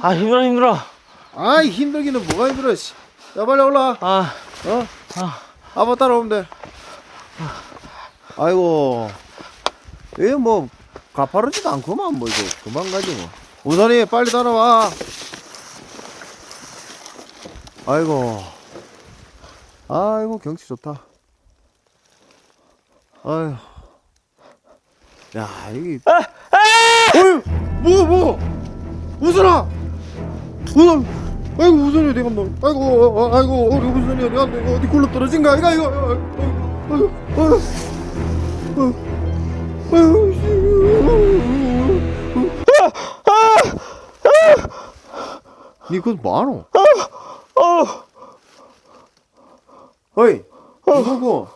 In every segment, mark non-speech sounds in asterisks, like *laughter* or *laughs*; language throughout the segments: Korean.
아 힘들어 힘들어. 아이 힘들기는 뭐가 힘들어 씨. 야 빨리 올라 아. 어? 아빠 따라오면 돼. 아이고. 이게 뭐 가파르지도 않구만 뭐 이거. 금방 가지 뭐. 우선이 빨리 따라와. 아이고. 아이고 경치 좋다. 아휴. 야 여기 어휴 뭐 뭐? 우선아 우선 아이고 우선이 어디 갔노 아이고 어, 어, 아이고 우리 우선이 어디 갔노 이거 어디 굴러 떨어진 거야 이거 이거. 아이고 아이고 아이고 아이고 니 그거 뭐하노? 어이 누구고?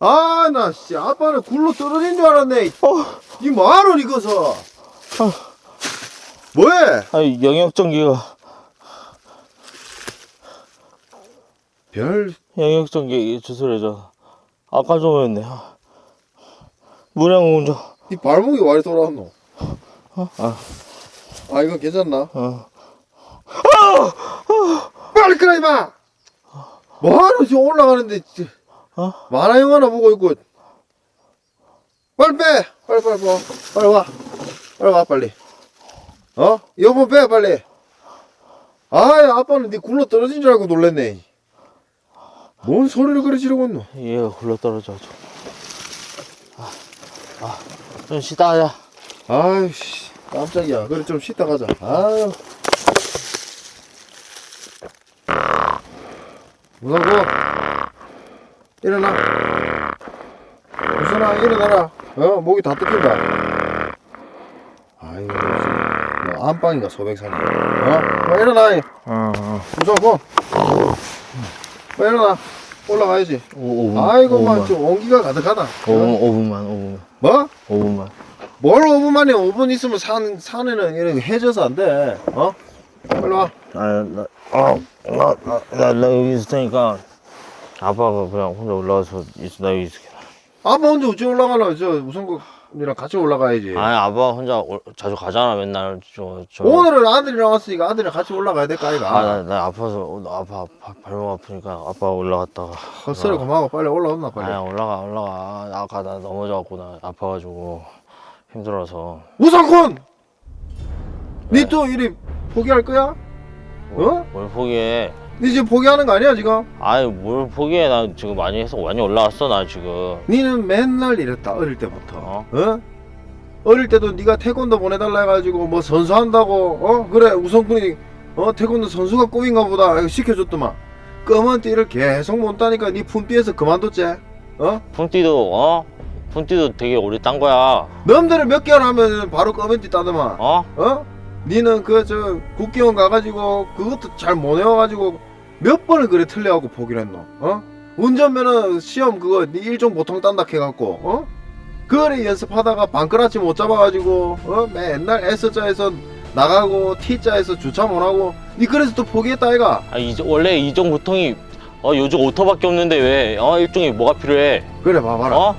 아나 씨 아빠는 굴러 떨어진 줄 알았네. 니 뭐하노 니 거서 뭐해? 아 영역전기가 별 영역전기 주소래죠 아까 좀였네 무량 운전 니 발목이 왜 돌아왔노? 아. 아 이거 괜찮나? 어. 빨리 끄라 이마! 뭐하러 지금 올라가는데 어? 만화 영화나 보고 있고 빨리 빼! 빨리 빨리 와 빨리 와 빨리 와 빨리 어? 여보 빼 빨리. 아이 아빠는 네 굴러 떨어진 줄 알고 놀랬네. 뭔 소리를 그리 지르고 있노? 얘가 굴러 떨어져 아, 아 좀 쉬다 하자 아이씨. 깜짝이야. 그래 좀 쉬다 가자. 아유. 무사고? 일어나. 무선아 일어나라. 어 목이 다 뜯긴다 아이고 뭐 안방인가 소백산이 어? 뭐 일어나 어, 어. 무사고 뭐 일어나 올라가야지 오, 5분 아이고만 좀 온기가 가득하다 어? 5분, 5분만 5분 뭐? 5분만 뭘 5분만에 5분 있으면 산, 산에는 이렇게 해져서 안 돼. 어? 빨리 와. 아나 어, 나, 나, 나, 나 여기 있을 테니까 아빠가 그냥 혼자 올라가서 있어 나 여기 있을게 아빠 혼자 어찌 올라가나? 저우 선국이랑 같이 올라가야지. 아니 아빠 혼자 올- 자주 가잖아 맨날 저, 저 오늘은 아들이랑 왔으니까 아들이랑 같이 올라가야 될까, 아이가? 아, 나, 나 아파서, 어, 나 아파, 바- 발목 아프니까 아빠 올라갔다가. 헛소리 그만하고 빨리 올라온나, 빨리. 아야, 올라가, 올라가. 나 아까 나 넘어져갖고 나 아파가지고 힘들어서. 우상콘! 니또 이리 포기할 거야? 어? 뭘 포기해. 니 지금 포기하는 거 아니야, 지금? 아니, 뭘 포기해. 나 지금 많이 해서 많이 올라왔어, 나 지금. 니는 맨날 이랬다, 어릴 때부터. 어? 어? 어릴 때도 네가 태권도 보내달라 해가지고 뭐 선수한다고 어 그래 우선군이 어 태권도 선수가 꿈인가 보다 시켜줬더만 검은 띠를 계속 못 따니까 네 품비에서 그만뒀지 어 품띠도, 어? 품띠도 되게 오래 딴 거야. 남들을 몇 개월 하면 바로 검은 띠 따더만 어? 어 니는 그 저 국기원 가가지고 그것도 잘 못 외워가지고 몇 번을 그래 틀려갖고 포기를 했노? 어? 운전면허 시험 그거 네 일종 보통 딴다 해갖고 어? 그거를 연습하다가 반끄라치 못 잡아가지고 어? 맨날 S자에서 나가고 T자에서 주차 못하고 니 그래서 또 포기했다 아이가? 아, 이, 원래 이종 보통이, 어, 요즘 오토밖에 없는데 왜, 어, 일종이 뭐가 필요해? 그래 봐봐라. 어?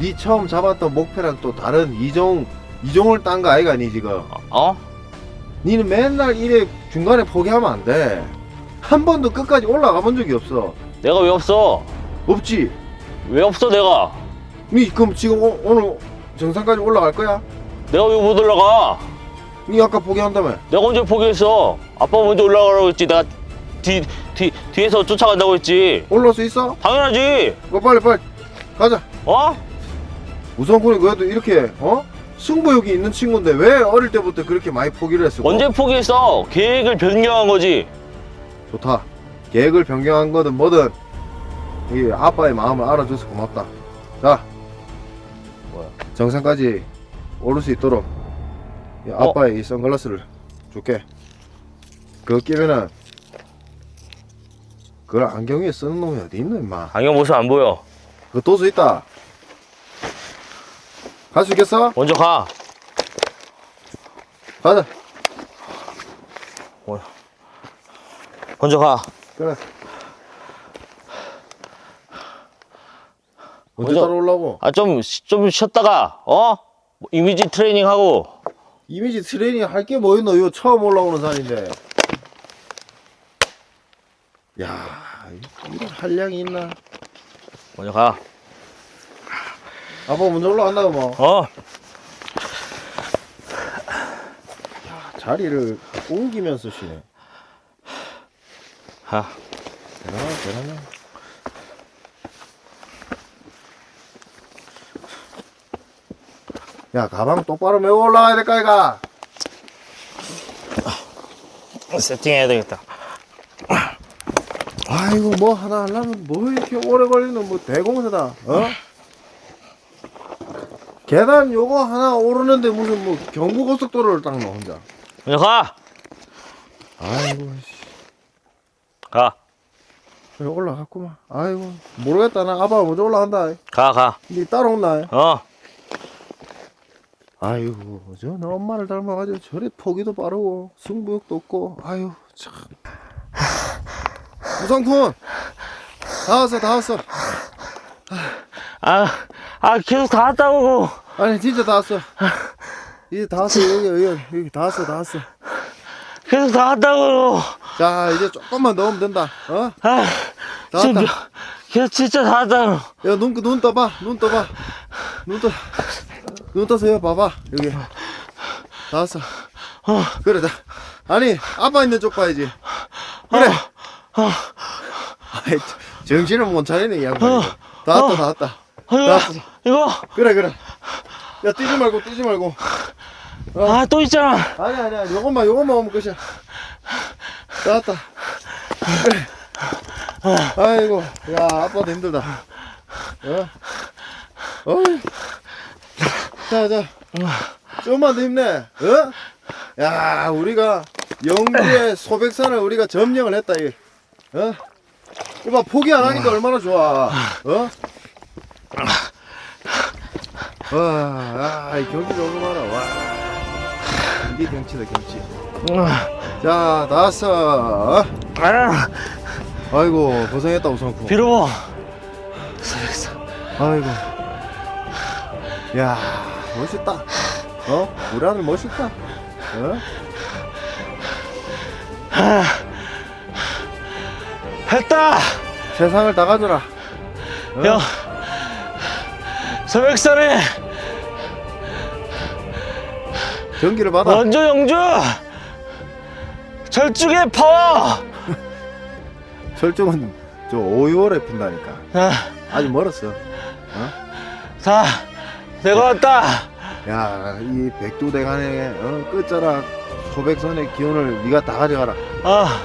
니 처음 잡았던 목표랑 또 다른 이종 이종을 딴 거 아이가 니 지금? 어? 니는 맨날 이래 중간에 포기하면 안 돼. 한 번도 끝까지 올라가 본 적이 없어. 내가 왜 없어? 없지. 왜 없어, 내가? 니 그럼 지금 오, 오늘 정상까지 올라갈 거야? 내가 왜 못 올라가? 니 아까 포기한다며. 내가 언제 포기했어? 아빠 먼저 올라가라고 했지. 내가 뒤, 뒤, 뒤에서 쫓아간다고 했지. 올라올 수 있어? 당연하지. 뭐 빨리 빨리 가자. 어? 우선군이 그래도 이렇게 어? 승부욕이 있는 친구인데 왜 어릴 때부터 그렇게 많이 포기를 했어? 언제 포기했어? 계획을 변경한 거지. 좋다. 계획을 변경한 거든 뭐든 이 아빠의 마음을 알아줘서 고맙다. 자, 뭐야? 정상까지 오를 수 있도록 이 어? 아빠의 이 선글라스를 줄게. 그거 끼면은 그걸 안경 위에 쓰는 놈이 어디 있노 임마. 안경 모습 안 보여. 그거 도수 있다. 갈 수 있겠어? 먼저 가. 가자. 먼저 가. 그래. 언제 먼저- 따라오려고? 아, 좀, 쉬- 좀 쉬었다가, 어? 이미지 트레이닝 하고, 이미지 트레이닝 할 게 뭐 있노? 이거 처음 올라오는 산인데. 야, 이런 한량이 있나? 먼저 가. 아빠 먼저 올라간다 뭐. 어. 자리를 옮기면서 쉬네. 가. 대단하네, 대단해. 야, 가방 똑바로 메고 올라가야 될까, 이가? 세팅해야 되겠다. 아이고, 뭐 하나 하려면 뭐 이렇게 오래 걸리는 뭐 대공사다, 어? 계단 요거 하나 오르는데 무슨 뭐 경부고속도로를 딱 넣어, 혼자. 먼저 가. 아이고, 씨. 가. 그래, 올라갔구만. 아이고, 모르겠다. 나 아빠 먼저 올라간다. 가, 가. 니 따라온다. 어. 아이고 저너 엄마를 닮아가지고 저래 포기도 빠르고 승부욕도 없고 아유 참 우상쿤 다 왔어 다 왔어 아, 아, 계속 다 왔다고. 아니 진짜 다 왔어 *laughs* 이제 다 왔어 여기 여기 여기. 다 왔어 다 왔어 계속 다 왔다고. 자 이제 조금만 넣으면 된다. 어? 아, 다 지금 왔다. 몇- 계속 진짜 다 왔다고. 야눈 눈 떠봐. 눈 떠봐. 눈 떠 눈 떠서 여기 봐봐. 여기. 다 왔어. 그래 다. 아니 아빠 있는 쪽 봐야지. 그래. 아이, 정신을 못 차리네 이 양반이. 다 왔다 다 왔다. 어, 이거, 왔어. 이거. 그래 그래 야 뛰지 말고 뛰지 말고 아, 또 있잖아. 아니 아니야 요것만 요것만 오면 끝이야 다 왔다 그래 아이고 야 아빠도 힘들다 어? 어이 자자 좀만 더 힘내 어? 야 우리가 영주의 소백산을 우리가 점령을 했다 이 어? 이봐 포기 안 하니까 얼마나 좋아 어? 와, 아, 이 경치 너무 많아. 와, 이게 경치다 경치. 자, 다 왔어. 어? 아, 아이고 고생했다 우성쿠. 비로보. 아이고. 야, 멋있다. 어? 우리 아들 멋있다. 어? 했다. 세상을 다 가져라. 어? 형. 서백산에 전기를 받아. 원조 영주. 절쭉의 파워. *laughs* 철쭉은 저 5, 6월에 핀다니까. 아, 아직 멀었어. 자, 내가 왔다. 야, 이 백두대간의 어, 끝자락 소백선의 기운을 네가 다 가져가라. 아,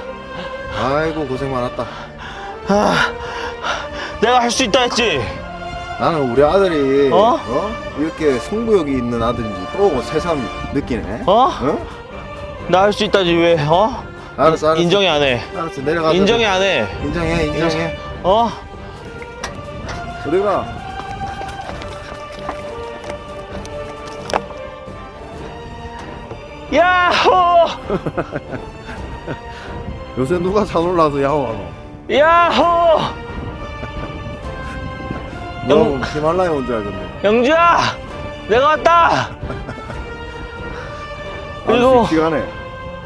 아이고 고생 많았다. 아, 내가 할 수 있다 했지. 나는 우리 아들이 어? 어? 이렇게 승부욕이 있는 아들인지 또 새삼 느끼네. 어? 어? 나 할 수 있다지 왜? 어? 알았어, 알았어. 인정이 안 해. 알았어, 내려가. 인정이 안 해. 인정해, 인정해. 어? 우리가 야호! *laughs* 요새 누가 산 올라서 야호하노? 야호! 너 영- 히말라야 온 줄 알겠네. 영주야! 내가 왔다! 그리고- 시간에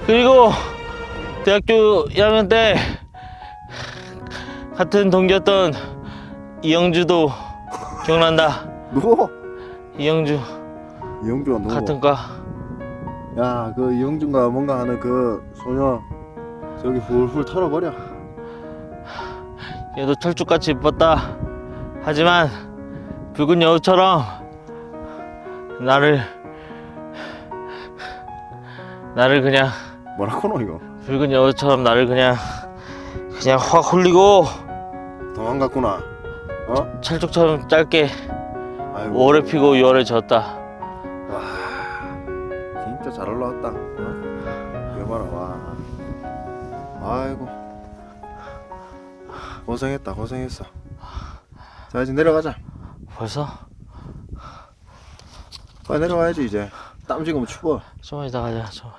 그리고 대학교 1학년 때 같은 동기였던 이영주도 기억난다. 누구? 이영주 이영주가 누구? 같은 과. 야, 그 이영준가 뭔가 하는 그 소녀 저기 훌훌 털어버려. 얘도 철쭉같이 이뻤다. 하지만 붉은 여우처럼 나를 나를 그냥 뭐라고 너 이거? 붉은 여우처럼 나를 그냥 그냥 확 홀리고 도망 갔구나. 어? 철쭉처럼 짧게 아이고. 5월에 피고 6월에 졌다. 와, 진짜 잘 올라왔다. 어? 이거 봐라, 와. 아이고. 고생했다, 고생했어. 자, 이제 내려가자. 벌써? 빨리 내려가야지, 이제. 땀 지금 추워. 좀만 이따 가자. 좀,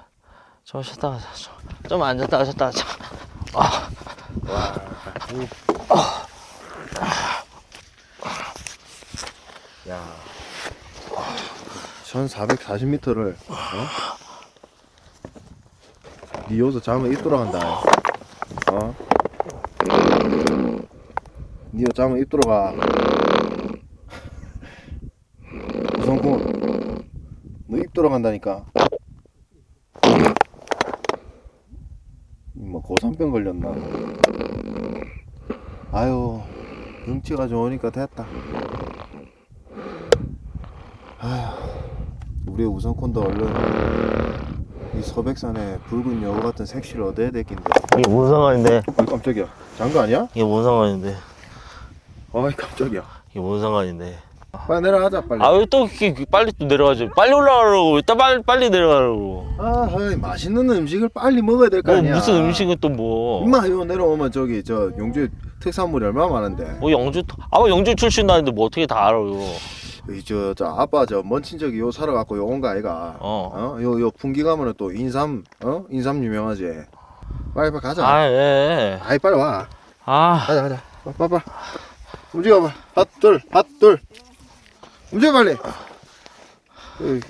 좀 쉬었다 가자. 좀, 좀 앉았다 쉬었다 가자. 아, 야. 1440m를 어? 니 여기서 자면 입 돌아간다 어? 니 여기서 자면 입 돌아가 우성군 너입 돌아간다니까 뭐 고산병 걸렸나 아유 등치가 좋으니까 됐다 아휴 우리의 우선콘도 얼른 이 서백산에 붉은 여우 같은 색시를 얻어야 되긴데 이게 뭔 상관인데? 어이 깜짝이야 장거 아니야? 이게 뭔 상관인데? 어이 깜짝이야 이게 뭔 상관인데? 빨리 내려가자 빨리 아 왜 또 이렇게 빨리 또 내려가지? 빨리 올라가라고 왜또 빨리 빨리 내려가라고? 아 어이, 맛있는 음식을 빨리 먹어야 될 거 뭐 아니야 무슨 음식은 또 뭐? 임마 이거 내려오면 저기 저 용주 특산물이 얼마나 많은데 뭐 영주 아마 영주 출신 나는데 뭐 어떻게 다 알아요? 이저 저 아빠 저 먼 친척이 요 살아갖고 요 온 거 아이가 어. 요요 풍기 가면은 또 인삼 어 인삼 유명하지 빨리 빨리 가자 아 예. 아이 빨리 와 아 가자 가자 빨리 빨리 움직여봐. 핫 둘 핫 둘 움직여 빨리. 에이,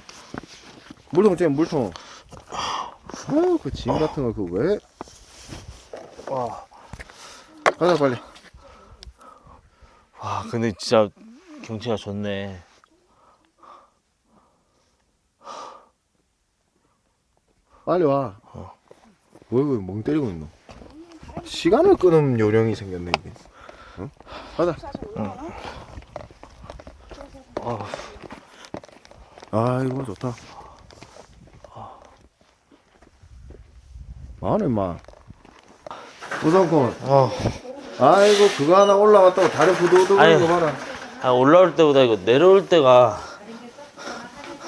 물통 째 물통. 아그짐 같은 거 그거 왜? 가자 빨리. 와 근데 진짜 경치가 좋네. 빨리 와. 왜, 왜, 멍 때리고 있노? 시간을 끄는 요령이 생겼네, 이게. 어? 가자. 아, 아, 이거 좋다. 마네, 마. 우선콘. 어. 아이고, 그거 하나 올라갔다고 다리 부들부들 아유. 거리는 거 봐라. 아 올라올 때보다 이거 내려올 때가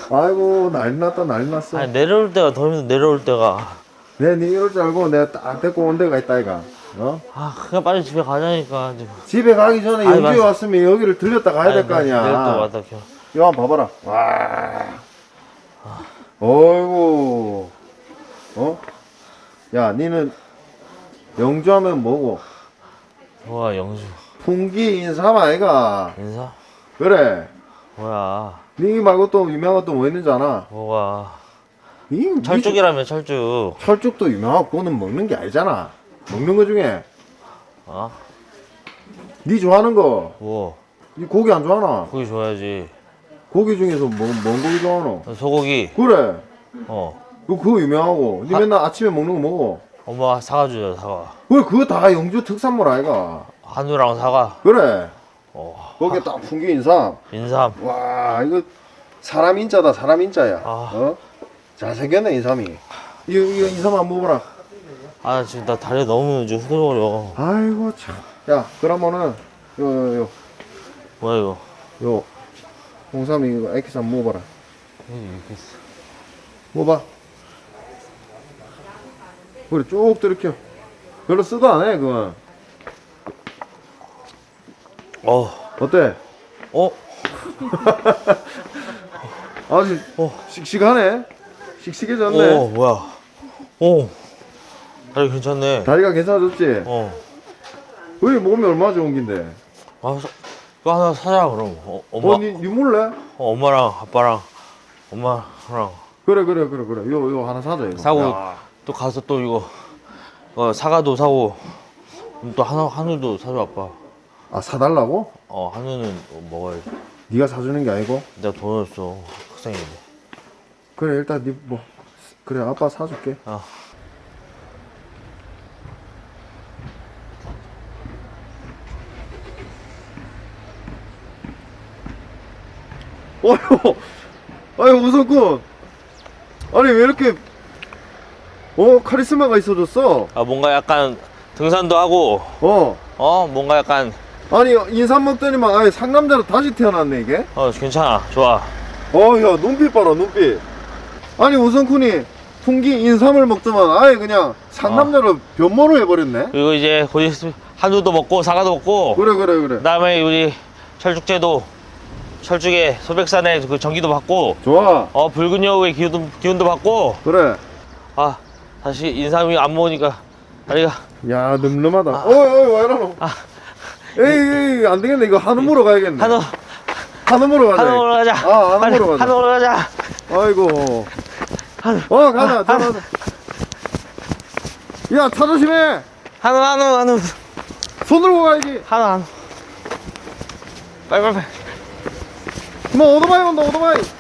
아이고, 난리 났다, 난리 났어. 아니 내려올 때가 더 힘들어 내려올 때가 내, 니 이럴 줄 알고 내가 딱 데리고 온 데가 있다, 이가. 어? 아 그냥 빨리 집에 가자니까 지금. 집에 가기 전에 영주에 맞아. 왔으면 여기를 들렸다 가야 될거 아니야. 또 왔다. 이거 한번 봐봐라. 와. 어이구. 어? 야, 니는 영주하면 뭐고? 뭐야 영주 풍기 인삼 아이가. 인사? 그래. 뭐야 니 말고 또 유명한 것도 뭐 있는지 아나? 뭐가 니, 니 철쭉이라며 철쭉. 철쭉도 유명하고 그거는 먹는 게 아니잖아. 먹는 거 중에 어? 니 좋아하는 거. 뭐니 고기 안 좋아하나? 고기 좋아야지. 고기 중에서 뭐, 뭔 고기 좋아하노? 소고기. 그래. 어. 그거, 그거 유명하고. 니 아. 맨날 아침에 먹는 거 먹어. 엄마 사과 주자 사과. 왜 그거 다 영주 특산물 아이가? 한우랑 사과. 그래. 어. 거기에 딱 풍기 인삼. 인삼. 와 이거 사람 인자다 사람 인자야. 아. 어? 잘생겼네 인삼이. 이거 이거 인삼 한번 먹어라. 아 지금 나 다리 너무 이제 후들거려. 아이고 참. 야 그러면은 요요 요 뭐야 이거? 요, 홍삼이 이거 액기스 한번 먹어봐라. 이렇게 있어. 먹어봐. 그래 쭉 들이켜. 별로 쓰도 안 해 그건. 어. 어때? 어? *laughs* 아주 어. 씩씩하네. 씩씩해졌네. 어 뭐야? 어. 다리 괜찮네. 다리가 괜찮아졌지? 어. 우리 몸이 얼마나 좋은 긴데. 아, 사, 이거 하나 사자 그럼. 어, 엄마, 어, 니, 니 몰래? 어, 엄마랑 아빠랑 엄마랑 그래 그래 그래 그래 요 요 하나 사자 이거 사고 야. 또 가서 또 이거 어, 사과도 사고 음, 또 한우 한우도 사줘 아빠. 아 사달라고? 어 한우는 먹어야지. 네가 사주는 게 아니고 내가 돈 없어 학생인데. 그래 일단 네뭐 그래 아빠 사줄게 아. 어휴. 아유 우석군 아니 왜 이렇게 어 카리스마가 있어졌어? 아 뭔가 약간 등산도 하고. 어. 어 뭔가 약간. 아니 인삼 먹더니만 아예 상남자로 다시 태어났네 이게? 어 괜찮아. 좋아. 어야 눈빛 봐라 눈빛. 아니 우성쿤이 풍기 인삼을 먹더만 아예 그냥 상남자로 변모를 해버렸네? 그리고 이제 곧 있으면 한우도 먹고 사과도 먹고. 그래 그래 그래. 그다음에 우리 철쭉제도 철쭉에 소백산에 그 전기도 받고 좋아. 어 붉은 여우의 기운도, 기운도 받고. 그래. 아 다시 인삼이 안 먹으니까 다리가. 야 늠름하다. 아. 어이 어이 왜 이러노? 아. 에이, 에이 안 되겠네. 이거 한우물어 가야겠네. 한우 한우물어 가자 한우물어 가자. 아 한우물어 가자. 한우물어 가자. 아이고. 한우 어 가자 아, 가자 아, 야차 조심해. 한우 한우 한우. 손으로 가야지. 한우 한우. 빨리 빨리 빨리. もうオートバイオンだオーバイ。